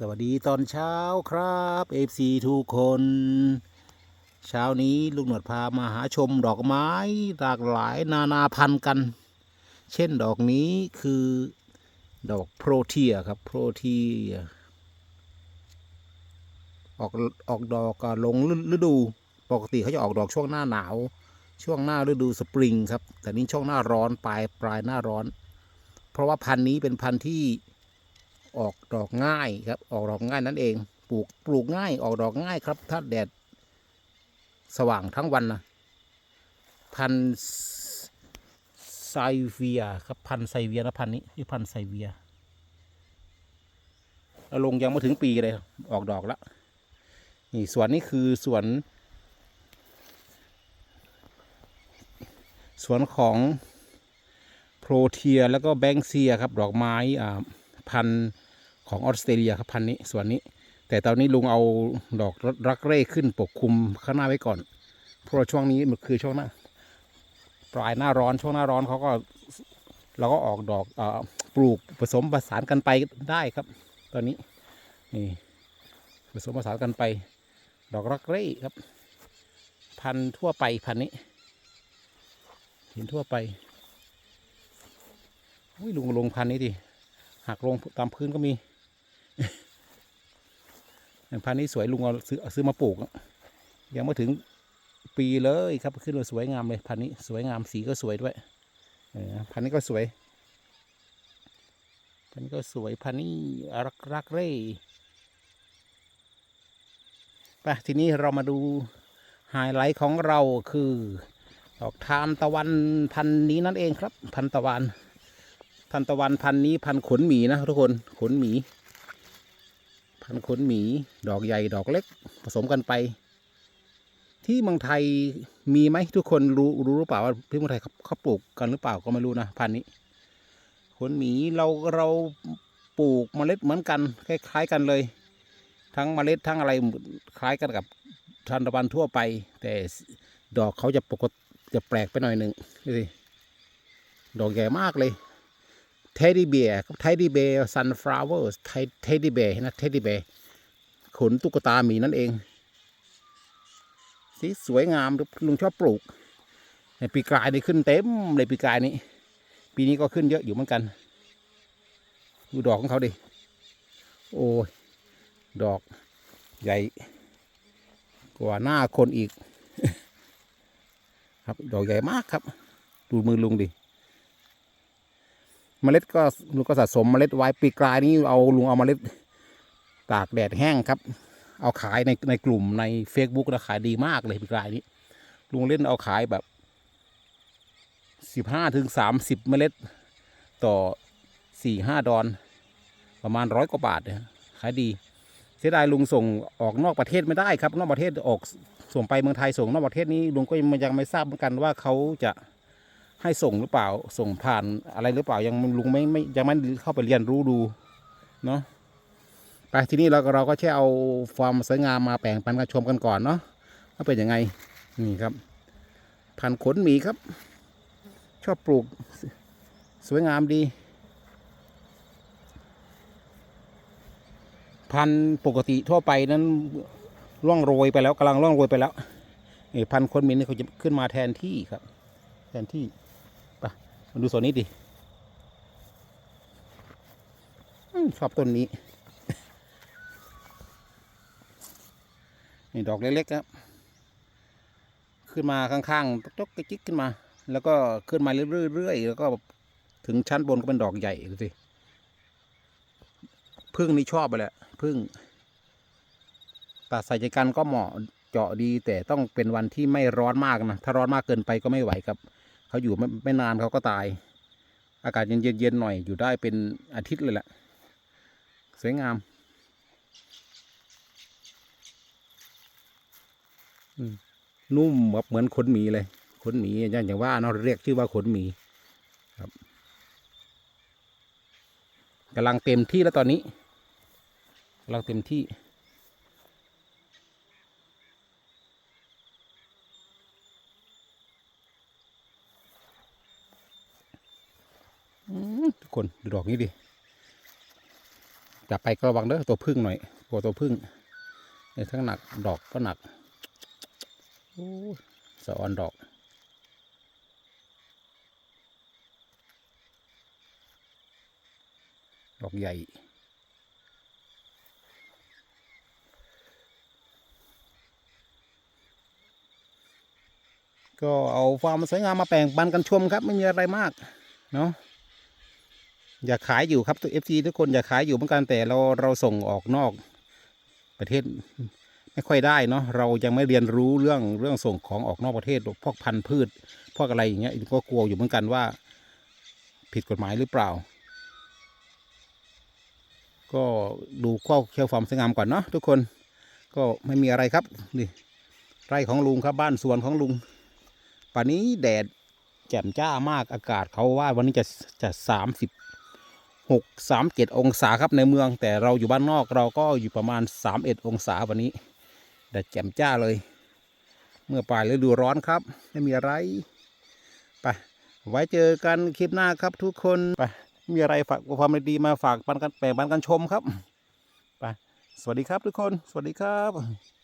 สวัสดีตอนเช้าครับ FC ทุกคน เช้านี้ลุงหนวดพามาหาชมดอกไม้หลากหลายนานาพันธุ์กัน เช่นดอกนี้คือดอกโพรเทียครับโพรเทียออกออกดอกลงฤดู ปกติเขาจะออกดอกช่วงหน้าหนาว ช่วงหน้าฤดูสปริงครับ แต่นี้ช่วงหน้าร้อนปลายปลายหน้าร้อน เพราะว่าพันธุ์นี้เป็นพันธุ์ที่ ออกดอกง่ายครับ ออกดอกง่ายนั่นเอง ปลูกปลูกง่ายออกดอกง่ายครับ ถ้าแดดสว่างทั้งวันนะพันไซเวียครับพันไซเวียนะพันนี้ที่พันไซเวียแล้วลงยังไม่ถึงปีเลย ออกดอกแล้วนี่สวนนี้คือสวน สวนของโพรเทียแล้วก็แบงเซียครับ ดอกไม้อ่าพันธุ์ ของออสเตรเลียครับพันนี้ส่วนนี้ แต่ตอนนี้ลุงเอาดอกรักเร่ขึ้นปกคลุมข้างหน้าไว้ก่อน เพราะช่วงนี้มันคือช่วงหน้าปลายหน้าร้อนช่วงหน้าร้อนเขาก็เราก็ออกดอกอปลูกผสมผสานกันไปได้ครับ ตอนนี้นี่ผสมผสานกันไป ดอกรักเร่ครับ พันทั่วไปพันนี้เห็นทั่วไปอุ้ยลุงลงพันนี้ดิหักลงตามพื้นก็มี พันธุ์นี้สวยลุงเอาซื้อซื้อมาปลูก ยังไม่ถึงปีเลยครับขึ้นมาสวยงามเลยพันธุ์นี้สวยงามสีก็สวยด้วยพันธุ์นี้ก็สวย พันธุ์นี้ก็สวยพันธุ์นี้รักรักเร่ไปทีนี้เรามาดูไฮไลท์ของเราคือดอกทานตะวันพันธุ์นี้นั่นเองครับ พันธุ์ตะวันทันตะวันพันธุ์นี้พันธุ์ขนหมีนะทุกคนขนหมี พันขนหมี ดอกใหญ่ดอกเล็ก ผสมกันไป ที่เมืองไทยมีไหมทุกคนรู้รู้หรือเปล่าว่าที่เมืองไทยเขาเขาปลูกกันหรือเปล่าก็ไม่รู้นะพันนี้ขนหมีเราเราปลูกเมล็ดเหมือนกัน คล้าย ๆ กันเลย ทั้งเมล็ดทั้งอะไรคล้ายกันกับทันตะวันทั่วไป แต่ดอกเขาจะปกติจะแปลกไปหน่อยหนึ่งดูสิดอกใหญ่มากเลย เทดดี้เบียร์เทดดี้เบียร์ซันฟลาวเวอร์เทดดี้เบียร์นะเทดดี้เบียร์ขนตุ๊กตาหมีนั่นเองสีสวยงามลุงชอบปลูกในปีกลายนี่ขึ้นเต็มเลยปีกลายนี้ ปีนี้ก็ขึ้นเยอะอยู่เหมือนกัน ดูดอกของเขาดิ โอ้ย ดอกใหญ่ กว่าหน้าคนอีก ครับดอกใหญ่มากครับ ดูมือลุงดิ เมล็ดก็ลุงก็สะสมเมล็ดไว้ปีกลายนี้เอาลุงเอาเมล็ดตากแดดแห้งครับ เอาขายในในกลุ่มใน Facebook นะขายดีมากเลยปีกลายนี้ ลุงเล่นเอาขายแบบสิบห้าถึงสามสิบเมล็ดต่อสี่ห้าดอน ประมาณร้อยกว่าบาทเนี่ยขายดีเสียดายลุงส่งออกนอกประเทศไม่ได้ครับ นอกประเทศออกส่งไปเมืองไทยส่งนอกประเทศนี้ลุงก็ยังไม่ทราบเหมือนกันว่าเขาจะ ให้ส่งหรือเปล่าส่งผ่านอะไรหรือเปล่ายังลุงไม่ไม่ยังไม่เข้าไปเรียนรู้ดูเนาะไปทีนี้เราก็เราก็แค่เอาความสวยงามมาแปลงปันกันชมกันก่อนเนาะว่าเป็นยังไงนี่ครับพันขนหมีครับ ชอบปลูกสวยงามดี พันปกติทั่วไปนั้นร่วงโรยไปแล้วกำลังร่วงโรยไปแล้วไอ้พันคนหมินนี่เขาจะขึ้นมาแทนที่ครับ แทนที่ มาดูส่วนนี้ดิชอบต้นนี้ นี่ดอกเล็กๆครับ ขึ้นมาข้างๆจกกระจิกขึ้นมา แล้วก็ขึ้นมาเรื่อยๆแล้วก็ถึงชั้นบนก็เป็นดอกใหญ่ดูสิพึ่งนี่ชอบไปแหละพึ่งตัดใส่ใจกันก็เหมาะเจาะดีแต่ต้องเป็นวันที่ไม่ร้อนมากนะ ถ้าร้อนมากเกินไปก็ไม่ไหวครับ เขาอยู่ไม่ไม่นานเขาก็ตาย อากาศเย็นๆเย็นหน่อยอยู่ได้เป็นอาทิตย์เลยแหละสวยงามนุ่มแบบเหมือนขนหมีเลยขนหมีอย่างอย่างว่าเนาะเรียกชื่อว่าขนหมีครับกำลังเต็มที่แล้วตอนนี้กำลังเต็มที่ อืมทุก คนดูดอกนี้ดิจับไปก็ระวังเด้อตัวพึ่งหน่อยกลัวตัวพึ่งในทั้งหนักดอกก็หนักโอ้สะออนดอกดอกใหญ่ก็เอาความสวยงามมาแปลงปันกันชมครับ ไม่มีอะไรมาก เนาะ อยากขายอยู่ครับตัวเอฟซีทุกคนอยากขายอยู่เหมือนกันแต่เราเราส่งออกนอกประเทศไม่ค่อยได้เนาะเรายังไม่เรียนรู้เรื่องเรื่องส่งของออกนอกประเทศพวกพันธุ์พืช พวกอะไรอย่างเงี้ยก็กลัวอยู่เหมือนกันว่า ผิดกฎหมายหรือเปล่า ก็ดูข้อเคี่ยวความสวยงามก่อนเนาะทุกคนก็ไม่มีอะไรครับนี่ไร่ของลุงครับบ้านสวนของลุงป่านนี้แดดแจ่มจ้ามากอากาศเขาว่าวันนี้จะจะสามสิบ หกสามเจ็ดองศาครับในเมือง แต่เราอยู่บ้านนอกเราก็อยู่ประมาณสามเอ็ดองศาวันนี้แดดแจ่มจ้าเลย เมื่อปลายฤดูร้อนครับ ไม่มีอะไรไปไว้เจอกันคลิปหน้าครับทุกคนไปมีอะไรฝากความดีมาฝากปันกันแบ่งปันกันชมครับไปสวัสดีครับทุกคน สวัสดีครับ